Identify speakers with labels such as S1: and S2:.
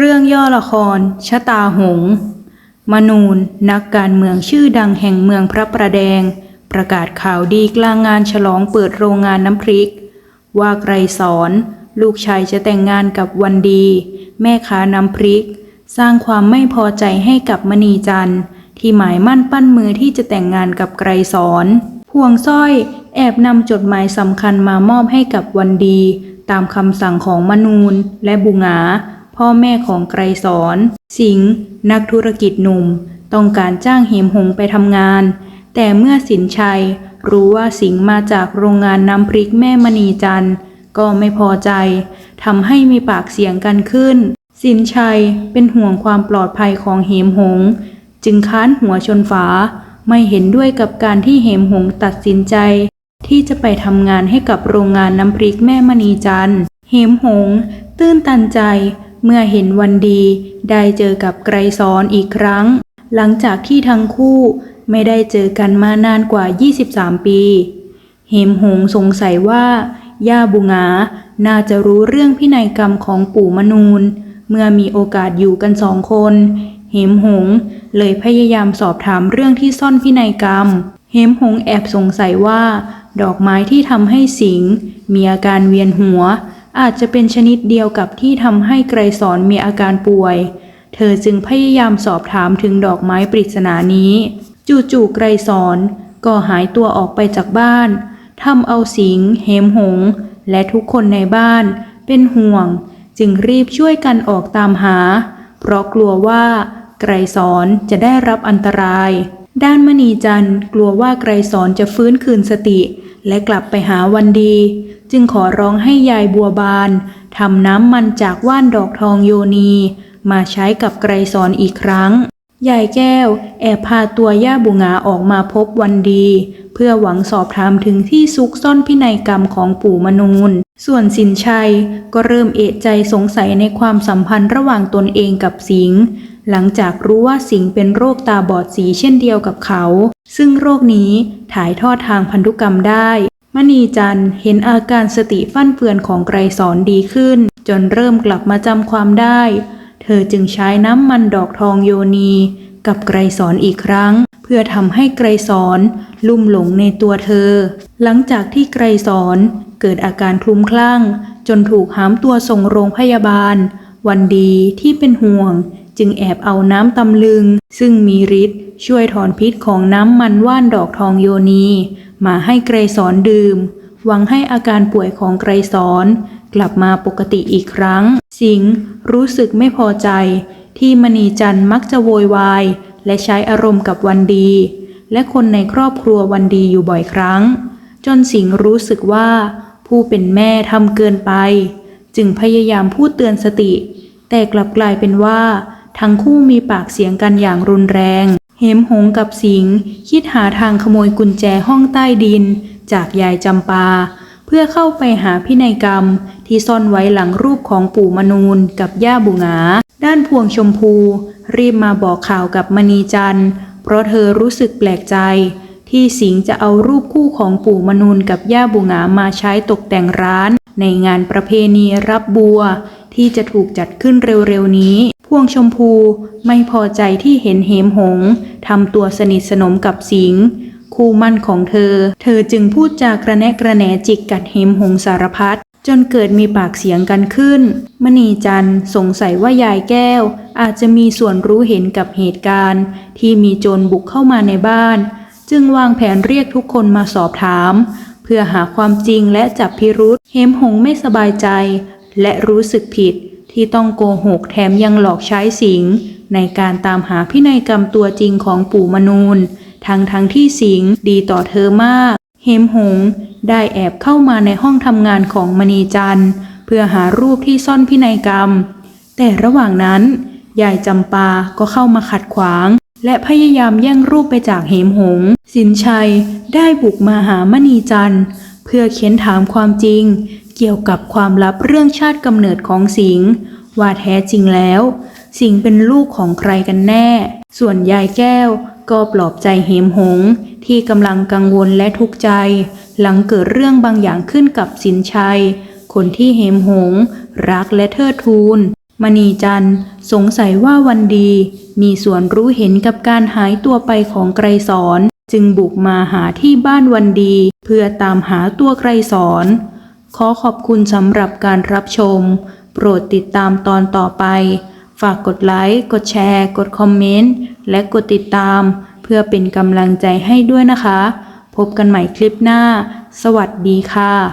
S1: เรื่องย่อละคร ชะตาหงส์มนูน นักการเมืองชื่อดังแห่งเมืองพระประแดง ประกาศข่าวดีกลางงานฉลองเปิดโรงงานน้ำพริก ว่าไกรสอน ลูกชายจะแต่งงานกับวันดี แม่ค้าน้ำพริก สร้างความไม่พอใจให้กับมณีจันทร์ ที่หมายมั่นปั้นมือที่จะแต่งงานกับไกรสอน พวงสร้อย แอบนำจดหมายสำคัญมามอบให้กับวันดี ตามคำสั่งของมนูนและบุงา พ่อแม่ของไกรสอนสิงห์นักธุรกิจหนุ่ม ต้องการจ้างเหมหงไปทำงาน แต่เมื่อสินชัยรู้ว่าสิงห์มาจากโรงงานน้ำพริกแม่มณีจันทร์ก็ไม่พอใจทำให้มีปากเสียงกันขึ้น สินชัยเป็นห่วงความปลอดภัยของเหมหง จึงค้านหัวชนฝา ไม่เห็นด้วยกับการที่เหมหงตัดสินใจ ที่จะไปทำงานให้กับโรงงานน้ำพริกแม่มณีจันทร์เหมหง ตื้นตันใจ เมื่อเห็นวันดีได้เจอกับไกรสอนอีกครั้ง หลังจากที่ทั้งคู่ไม่ได้เจอกันมานานกว่า 23 ปี เหมหงสงสัยว่า ย่าบุงา น่าจะรู้เรื่องพินัยกรรมของปู่มนูน เมื่อมีโอกาสอยู่กันสองคน เหมหงเลยพยายามสอบถามเรื่องที่ซ่อนพินัยกรรม เหมหงแอบสงสัยว่า ดอกไม้ที่ทำให้สิงมีอาการเวียนหัว อาจจะเป็นชนิดเดียวกับที่ทำให้ไกรสอนมีอาการป่วย เธอจึงพยายามสอบถามถึงดอกไม้ปริศนานี้ จู่ๆไกรสอนก็หายตัวออกไปจากบ้านทำเอาสิงห์เหมหง และทุกคนในบ้านเป็นห่วง จึงรีบช่วยกันออกตามหา เพราะกลัวว่า ไกรสอนจะได้รับอันตราย ด้านมณีจันทร์กลัวว่าไกรสอนจะฟื้นคืนสติ และกลับไปหาวันดี จึงขอร้องให้ยายบัวบานทำน้ำมันจากว่านดอกทองโยนี มาใช้กับไกรสอนอีกครั้ง ยายแก้ว แอบพาตัวย่าบุงาออกมาพบวันดี เพื่อหวังสอบถามถึงที่ซุกซ่อนพินัยกรรมของปู่มนูนส่วนสินชัยก็เริ่มเอะใจสงสัยในความสัมพันธ์ระหว่างตนเองกับสิงห์หลังจากรู้ว่าสิงห์เป็นโรคตาบอดสีเช่นเดียวกับเขา ซึ่งโรคนี้ถ่ายทอดทางพันธุกรรมได้ มณีจันเห็นอาการสติฟั่นเฟือนของไกรสอนดีขึ้น จนเริ่มกลับมาจำความได้ เธอจึงใช้น้ำมันดอกทองโยนี กับไกรสอนอีกครั้ง เพื่อทำให้ไกรสอนลุ่มหลงในตัวเธอ หลังจากที่ไกรสอนเกิดอาการคลุ้มคลั่ง จนถูกหามตัวส่งโรงพยาบาล วันดีที่เป็นห่วง จึงแอบเอาน้ำตำลึง ซึ่งมีฤทธิ์ช่วยถอนพิษของน้ำมันว่านดอกทองโยนี มาให้ไกรสอนดื่ม หวังให้อาการป่วยของไกรสอนกลับมาปกติอีกครั้ง สิงห์รู้สึกไม่พอใจ ที่มณีจันทร์มักจะโวยวาย และใช้อารมณ์กับวันดี และคนในครอบครัววันดีอยู่บ่อยครั้ง จนสิงห์รู้สึกว่า ผู้เป็นแม่ทำเกินไป จึงพยายามพูดเตือนสติ แต่กลับกลายเป็นว่า ทั้งคู่มีปากเสียงกันอย่างรุนแรง เหมหงกับสิงคิดหาทางขโมยกุญแจห้องใต้ดิน จากยายจำปา เพื่อเข้าไปหาพินัยกรรม ที่ซ่อนไว้หลังรูปของปู่มนูนกับย่าบุงา ด้านพวงชมพู รีบมาบอกข่าวกับมณีจันทร์ เพราะเธอรู้สึกแปลกใจ ที่สิงจะเอารูปคู่ของปู่มนูนกับย่าบุงามาใช้ตกแต่งร้าน ในงานประเพณีรับบัวที่จะถูกจัดขึ้นเร็วๆนี้ พวงชมพูไม่พอใจที่เห็นเหมหงทำตัวสนิทสนมกับสิง คู่มั่นของเธอ เธอจึงพูดจากระแนะกระแหนจิกกัดเหมหงสารพัดจนเกิดมีปากเสียงกันขึ้น มณีจันทร์สงสัยว่ายายแก้ว อาจจะมีส่วนรู้เห็นกับเหตุการณ์ ที่มีโจรบุกเข้ามาในบ้าน จึงวางแผนเรียกทุกคนมาสอบถาม เพื่อหาความจริงและจับพิรุษเหมหงไม่สบายใจ และรู้สึกผิด ที่ต้องโกหกแถมยังหลอกใช้สิง ในการตามหาพินัยกรรมตัวจริงของปู่มนูนทั้งทั้งที่สิงดีต่อเธอมากเหมหง ได้แอบเข้ามาในห้องทำงานของมณีจันทร์ เพื่อหารูปที่ซ่อนพินัยกรรม แต่ระหว่างนั้น ยายจำปาก็เข้ามาขัดขวาง และพยายามแย่งรูปไปจากเหมหง สินชัยได้บุกมาหามณีจันทร์ เพื่อเค้นถามความจริง เกี่ยวกับความลับเรื่องชาติกำเนิดของสิงห์ว่าแท้จริงแล้ว สิงห์เป็นลูกของใครกันแน่ ส่วนยายแก้วก็ปลอบใจเหมหง ที่กำลังกังวลและทุกข์ใจ หลังเกิดเรื่องบางอย่างขึ้นกับสินชัย คนที่เหมหง รักและเทิดทูนมณีจันทร์สงสัยว่าวันดี มีส่วนรู้เห็นกับการหายตัวไปของไกรสอน จึงบุกมาหาที่บ้านวันดี เพื่อตามหาตัวไกรสอน ขอขอบคุณสำหรับการรับชม โปรดติดตามตอนต่อไป ฝากกดไลค์ กดแชร์ กดคอมเมนต์ และกดติดตาม เพื่อเป็นกำลังใจให้ด้วยนะคะ พบกันใหม่คลิปหน้า สวัสดีค่ะ